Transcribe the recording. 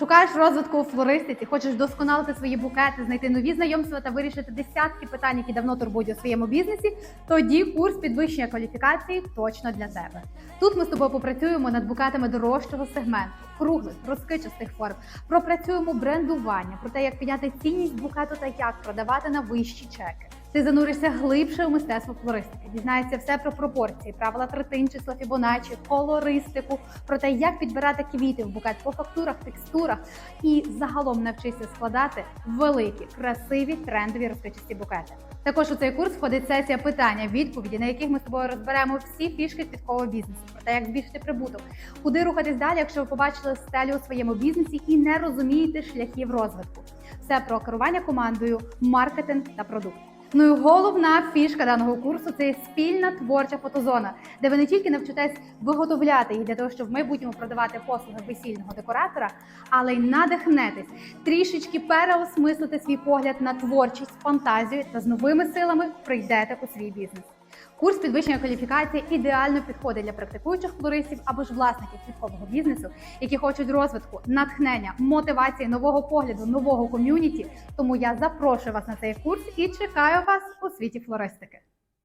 Шукаєш розвитку у флористиці, хочеш вдосконалити свої букети, знайти нові знайомства та вирішити десятки питань, які давно турбують у своєму бізнесі. Тоді курс підвищення кваліфікації точно для тебе. Тут ми з тобою попрацюємо над букетами дорожчого сегменту, круглих, розкичастих форм. Пропрацюємо брендування, про те, як підняти цінність букету та як продавати на вищі чеки. Ти зануришся глибше у мистецтво флористики, дізнаєшся все про пропорції, правила третин, числа Фібоначчі, колористику, про те, як підбирати квіти в букет по фактурах, текстурах, і загалом навчишся складати великі, красиві, трендові розкричасті букети. Також у цей курс входить сесія питання, відповіді, на яких ми з тобою розберемо всі фішки квіткового бізнесу, про те, як збільшити прибуток, куди рухатись далі, якщо ви побачили стелю у своєму бізнесі і не розумієте шляхів розвитку. Все про керування командою, маркетинг та продукт. Ну і головна фішка даного курсу це спільна творча фотозона, де ви не тільки навчитесь виготовляти її для того, щоб в майбутньому продавати послуги весільного декоратора, але й надихнетесь трішечки переосмислити свій погляд на творчість, фантазію та з новими силами прийдете у свій бізнес. Курс підвищення кваліфікації ідеально підходить для практикуючих флористів або ж власників квіткового бізнесу, які хочуть розвитку, натхнення, мотивації, нового погляду, нового ком'юніті. Тому я запрошую вас на цей курс і чекаю вас у світі флористики.